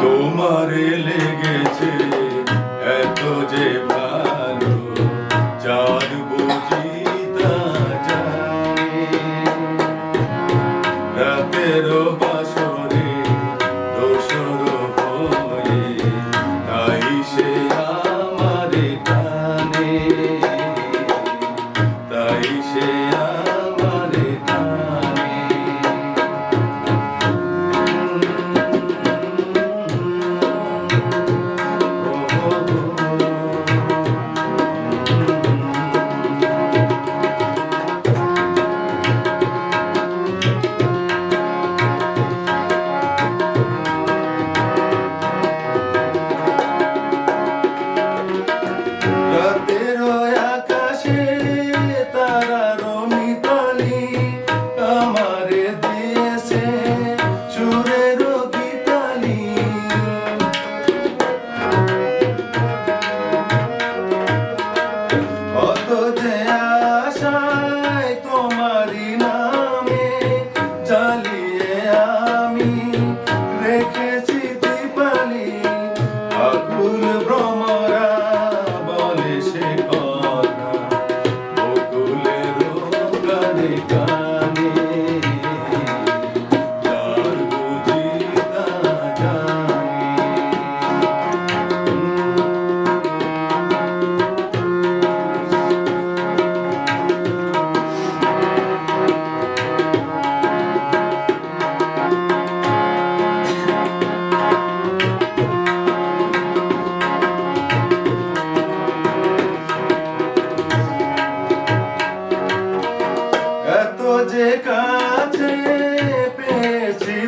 তোমারে লেগেছে এত যে ভালো চাঁদ বুঝি তা রাতের নাই তোমারি না। Jesus.